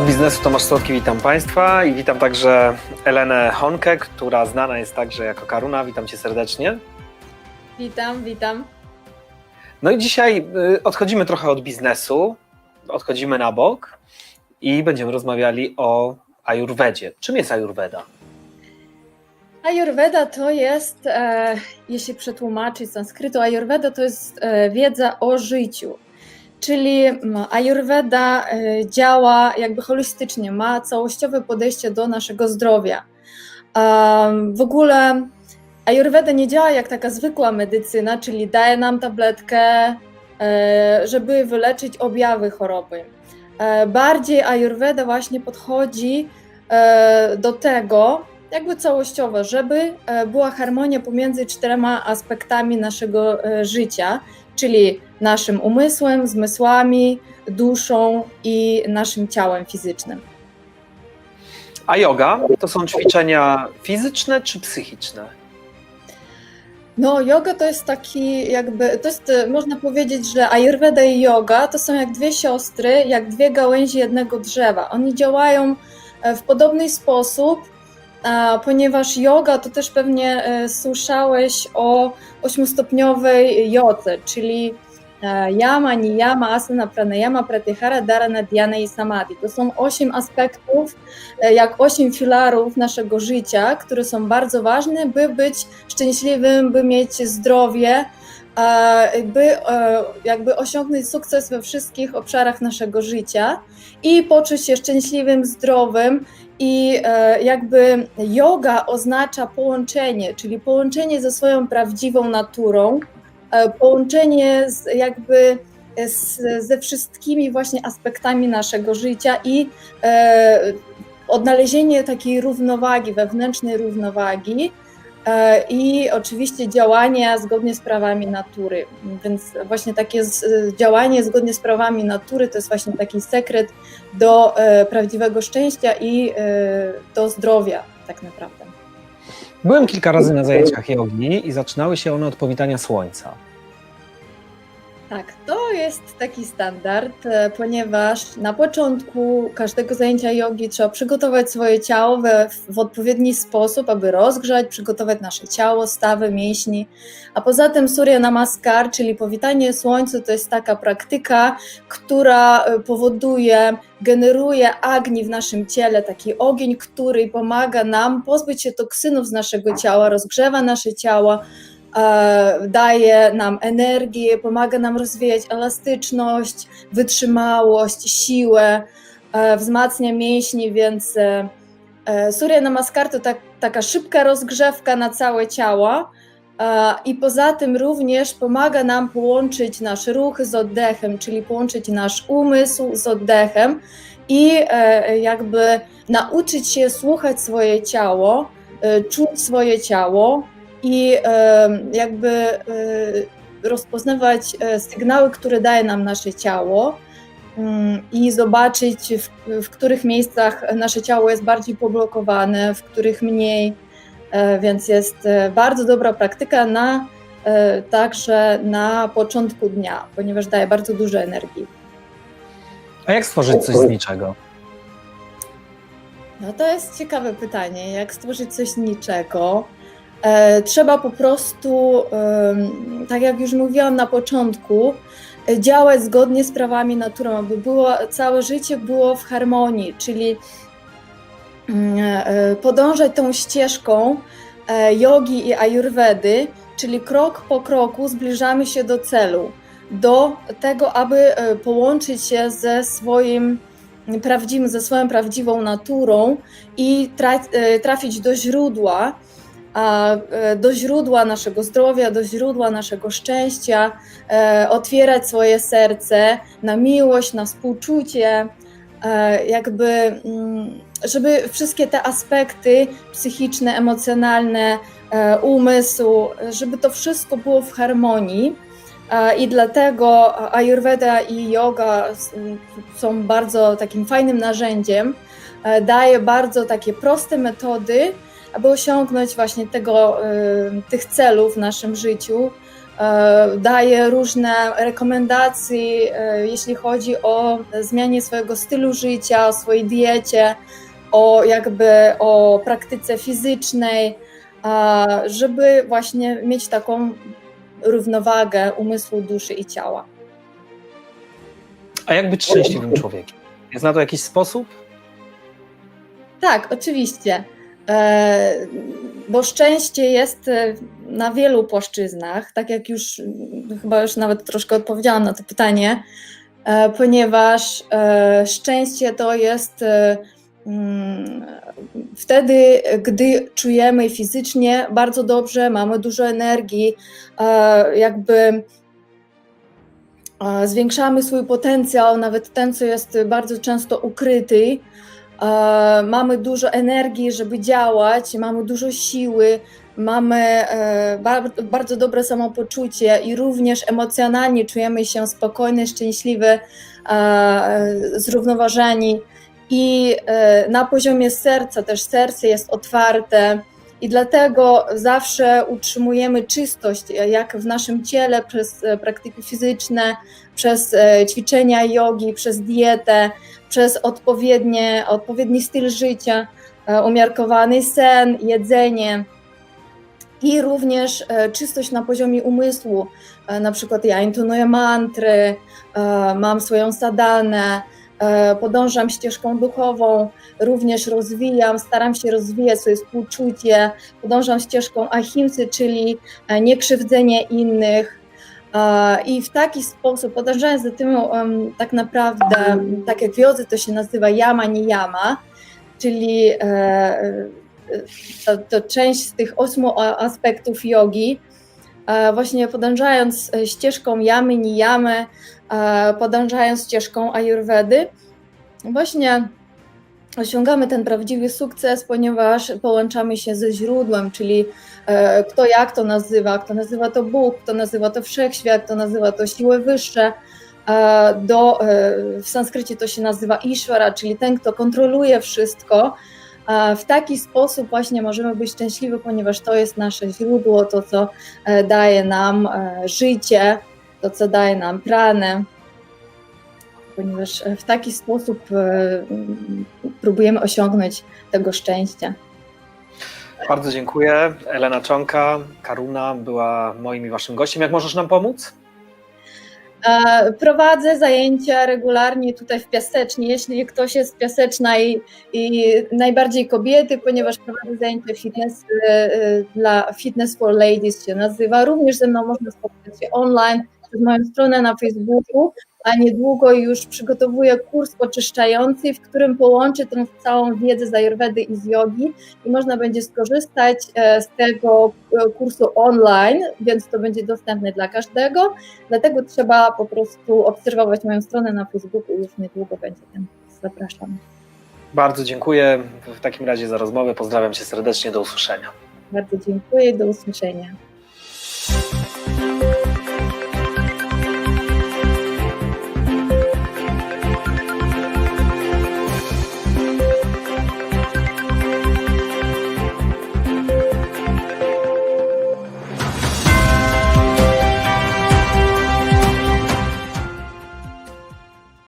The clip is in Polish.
biznesu Tomasz Słodki, witam Państwa i witam także Elenę Honkę, która znana jest także jako Karuna. Witam Cię serdecznie. Witam, witam. No i dzisiaj y, odchodzimy trochę od biznesu, odchodzimy na bok i będziemy rozmawiali o Ajurwedzie. Czym jest Ajurweda? Ayurveda to jest, e, jeśli przetłumaczyć z sanskrytu, Ayurveda to jest e, wiedza o życiu. Czyli m, Ayurveda e, działa jakby holistycznie, ma całościowe podejście do naszego zdrowia. W ogóle Ayurveda nie działa jak taka zwykła medycyna, czyli daje nam tabletkę, e, żeby wyleczyć objawy choroby. E, Bardziej Ayurveda właśnie podchodzi e, do tego, jakby całościowo, żeby była harmonia pomiędzy czterema aspektami naszego życia, czyli naszym umysłem, zmysłami, duszą i naszym ciałem fizycznym. A yoga to są ćwiczenia fizyczne czy psychiczne? No, yoga to jest taki, jakby, to jest, e, można powiedzieć, że Ayurveda i yoga to są jak dwie siostry, jak dwie gałęzi jednego drzewa. Oni działają e, w podobny sposób, ponieważ yoga to też pewnie e, słyszałeś o ośmiostopniowej jodze, czyli e, yama, niyama, asana, pranayama, pratyhara, dharana, dhyana i samadhi. To są osiem aspektów, e, jak osiem filarów naszego życia, które są bardzo ważne, by być szczęśliwym, by mieć zdrowie, by jakby osiągnąć sukces we wszystkich obszarach naszego życia i poczuć się szczęśliwym, zdrowym. I e, jakby yoga oznacza połączenie, czyli połączenie ze swoją prawdziwą naturą, e, połączenie z, jakby z, ze wszystkimi właśnie aspektami naszego życia i e, odnalezienie takiej równowagi, wewnętrznej równowagi e, i oczywiście działania zgodnie z prawami natury. Więc właśnie takie z, działanie zgodnie z prawami natury to jest właśnie taki sekret do e, prawdziwego szczęścia i e, do zdrowia tak naprawdę. Byłem kilka razy na zajęciach jogi i zaczynały się one od powitania słońca. Tak, to jest taki standard, e, ponieważ na początku każdego zajęcia jogi trzeba przygotować swoje ciało we, w odpowiedni sposób, aby rozgrzać, przygotować nasze ciało, stawy, mięśni. A poza tym Surya Namaskar, czyli powitanie słońcu, to jest taka praktyka, która e, powoduje, generuje agni w naszym ciele, taki ogień, który pomaga nam pozbyć się toksynów z naszego ciała, rozgrzewa nasze ciało, daje nam energię, pomaga nam rozwijać elastyczność, wytrzymałość, siłę, e, wzmacnia mięśnie, więc e, e, Surya Namaskar to tak, taka szybka rozgrzewka na całe ciało e, i poza tym również pomaga nam połączyć nasz ruch z oddechem, czyli połączyć nasz umysł z oddechem i e, jakby nauczyć się słuchać swoje ciało, e, czuć swoje ciało, i jakby e, rozpoznawać e, sygnały, które daje nam nasze ciało mm, i zobaczyć, w, w których miejscach nasze ciało jest bardziej poblokowane, w których mniej. E, Więc jest bardzo dobra praktyka na także na początku dnia, ponieważ daje bardzo dużo energii. A jak stworzyć coś z niczego? No to jest ciekawe pytanie, jak stworzyć coś z niczego. E, trzeba po prostu, tak jak już mówiłam na początku, e, działać zgodnie z prawami natury, aby było, całe życie było w harmonii, czyli mm, e, podążać tą ścieżką e, jogi i ajurwedy, czyli krok po kroku zbliżamy się do celu, do tego, aby e, połączyć się ze swoim prawdziwym, ze swoją prawdziwą naturą i tra- e, trafić do źródła, e, do źródła naszego zdrowia, do źródła naszego szczęścia, e, otwierać swoje serce na miłość, na współczucie, e, jakby, mm, żeby wszystkie te aspekty psychiczne, emocjonalne, e, umysł, żeby to wszystko było w harmonii. E, I dlatego Ayurveda i yoga są bardzo takim fajnym narzędziem. E, Daje bardzo takie proste metody, aby osiągnąć właśnie tego, y, tych celów w naszym życiu, e, daje różne rekomendacje, e, jeśli chodzi o zmianie swojego stylu życia, o swojej diecie, o jakby o praktyce fizycznej, żeby właśnie mieć taką równowagę umysłu, duszy i ciała. A jak być szczęśliwym człowiekiem? Jest na to jakiś sposób? Tak, oczywiście. E, Bo szczęście jest e, na wielu płaszczyznach, tak jak już mm, chyba już nawet troszkę odpowiedziałam na to pytanie, e, ponieważ szczęście to jest mm, wtedy, gdy czujemy fizycznie bardzo dobrze, mamy dużo energii, jakby zwiększamy swój potencjał, nawet ten, co jest bardzo często ukryty. E, mamy dużo energii, żeby działać, mamy dużo siły, mamy e, bar- bardzo dobre samopoczucie i również emocjonalnie czujemy się spokojni, szczęśliwi, e, zrównoważeni. I na poziomie serca też serce jest otwarte. I dlatego zawsze utrzymujemy czystość, e, jak w naszym ciele, przez e, praktyki fizyczne, przez e, ćwiczenia jogi, przez dietę, przez odpowiednie, odpowiedni styl życia, umiarkowany sen, jedzenie i również czystość na poziomie umysłu. Na przykład ja intonuję mantry, mam swoją sadanę, podążam ścieżką duchową, również rozwijam, staram się rozwijać swoje współczucie, podążam ścieżką ahimsy, czyli e, niekrzywdzenie innych, E, I w taki sposób, podążając za tym, tak naprawdę, tak jak w jodze to się nazywa yama, nie yama, czyli e, e, to, to część z tych ośmiu aspektów jogi, e, właśnie podążając e, ścieżką jamy, nie jamy, e, podążając ścieżką ayurvedy, właśnie osiągamy ten prawdziwy sukces, ponieważ połączamy się ze źródłem, czyli e, kto jak to nazywa, kto nazywa to Bóg, kto nazywa to wszechświat, kto nazywa to siły wyższe. E, Do, e, w sanskrycie to się nazywa Ishvara, czyli ten, kto kontroluje wszystko. E, W taki sposób właśnie możemy być szczęśliwi, ponieważ to jest nasze źródło, to co e, daje nam e, życie, to co daje nam pranę. Ponieważ e, w taki sposób e, próbujemy osiągnąć tego szczęścia. Bardzo dziękuję. Elena Czonka, Karuna była moim i waszym gościem. Jak możesz nam pomóc? E, Prowadzę zajęcia regularnie tutaj w Piasecznie. Jeśli ktoś jest z Piaseczna i, i najbardziej kobiety, ponieważ prowadzę zajęcia fitness dla Fitness for Ladies się nazywa. Również ze mną można spotkać się online przez moją stronę na Facebooku, a niedługo już przygotowuję kurs oczyszczający, w którym połączę tę całą wiedzę z Ayurvedy i z jogi i można będzie skorzystać e, z tego e, kursu online, więc to będzie dostępne dla każdego. Dlatego trzeba po prostu obserwować moją stronę na Facebooku i już niedługo będzie ten kurs. Zapraszam. Bardzo dziękuję w takim razie za rozmowę. Pozdrawiam cię serdecznie. Do usłyszenia. Bardzo dziękuję do usłyszenia.